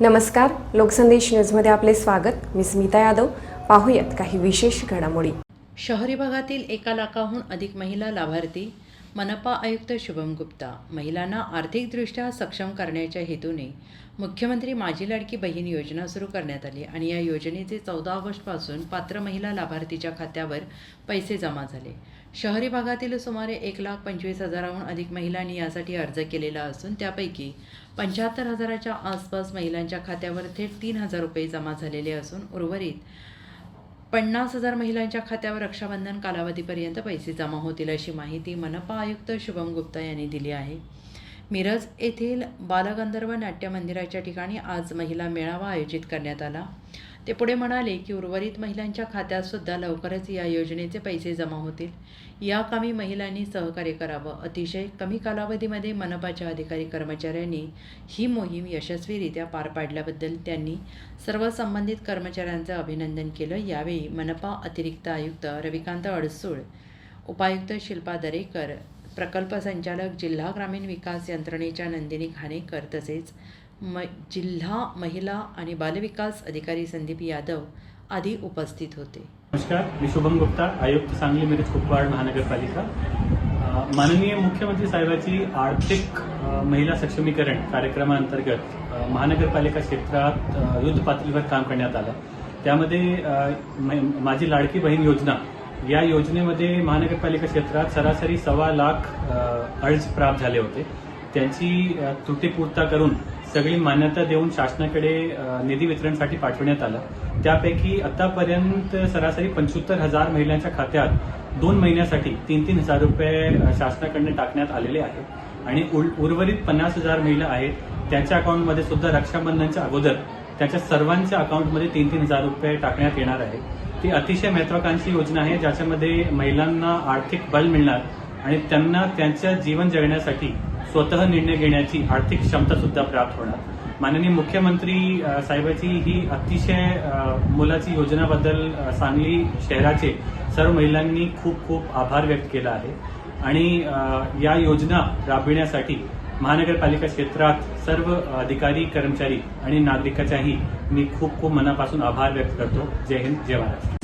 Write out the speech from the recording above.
नमस्कार लोकसंदेश न्यूजमध्ये आपले स्वागत. मी स्मिता यादव. पाहूयात काही विशेष घडामोडी. शहरी भागातील एका लाखाहून अधिक महिला लाभार्थी मनपा आयुक्त शुभम गुप्ता महिलांना आर्थिकदृष्ट्या सक्षम करण्याच्या हेतूने मुख्यमंत्री माझी लाडकी बहीण योजना सुरू करण्यात आली आणि या योजनेचे चौदा ऑगस्टपासून पात्र महिला लाभार्थीच्या खात्यावर पैसे जमा झाले. शहरी भागातील सुमारे एक लाख पंचवीस हजाराहून अधिक महिलांनी यासाठी अर्ज केलेला असून त्यापैकी पंच्याहत्तर हजाराच्या आसपास महिलांच्या खात्यावर थेट तीन हजार रुपये जमा झालेले असून उर्वरित पन्नास हजार महिलांच्या खात्यावर रक्षाबंधन कालावधीपर्यंत पैसे जमा होतील अशी माहिती मनपा आयुक्त शुभम गुप्ता यांनी दिली आहे. मिरज येथील बालगंधर्व नाट्य मंदिराच्या ठिकाणी आज महिला मेळावा आयोजित करण्यात आला. ते पुढे म्हणाले की उर्वरित महिलांच्या खात्यातसुद्धा लवकरच या योजनेचे पैसे जमा होतील. या कामी महिलांनी सहकार्य करावं. अतिशय कमी कालावधीमध्ये मनपाच्या अधिकारी कर्मचाऱ्यांनी ही मोहीम यशस्वीरित्या पार पाडल्याबद्दल त्यांनी सर्व संबंधित कर्मचाऱ्यांचं अभिनंदन केलं. यावेळी मनपा अतिरिक्त आयुक्त रविकांत अडसूळ उपायुक्त शिल्पा दरेकर प्रकल्प संचालक जिल्हा ग्रामीण विकास यंत्रणेच्या नंदिनी खानेकर तसेच म जिल्हा महिला आणि बालविकास अधिकारी संदीप यादव आदी उपस्थित होते. नमस्कार मी शुभम गुप्ता आयुक्त सांगली मिरज कुपवाड महानगरपालिका. माननीय मुख्यमंत्री साहेबाची आर्थिक महिला सक्षमीकरण कार्यक्रमाअंतर्गत महानगरपालिका क्षेत्रात युद्ध पातळीवर काम करण्यात आलं. त्यामध्ये माझी लाडकी बहीण योजना या योजनेमध्ये महानगरपालिका क्षेत्रात सरासरी सव्वा लाख अर्ज प्राप्त झाले होते. त्यांची त्रुटीपूर्ता करून सगळी मान्यता देऊन शासनाकडे निधी वितरणसाठी पाठवण्यात आलं. त्यापैकी आतापर्यंत सरासरी पंच्याहत्तर हजार महिलांच्या खात्यात दोन महिन्यासाठी तीन तीन हजार रुपये शासनाकडनं टाकण्यात आलेले आहेत. आणि उर्वरित पन्नास हजार महिला आहेत. त्यांच्या अकाउंटमध्ये सुद्धा रक्षाबंधनच्या अगोदर त्यांच्या सर्वांच्या अकाउंटमध्ये तीन तीन हजार रुपये टाकण्यात येणार आहे. ती अतिशय महत्वाकांक्षी योजना आहे ज्याच्यामध्ये महिलांना आर्थिक बल मिळणार. आणि त्यांना त्यांच्या जीवन जगण्यासाठी स्वतः निर्णय घेण्याची आर्थिक क्षमता सुद्धा प्राप्त होणार. माननीय मुख्यमंत्री साहेबाची ही अतिशय मुलाची मोलाची योजनाबद्दल सांगली शहराचे सर्व महिलांनी खूप खूप आभार व्यक्त केला आहे. आणि या योजना राबविण्यासाठी महानगरपालिका क्षेत्रात सर्व अधिकारी कर्मचारी आणि नागरिकाच्याही मी खूप खूप मनापासून आभार व्यक्त करतो. जय हिंद जय महाराष्ट्र.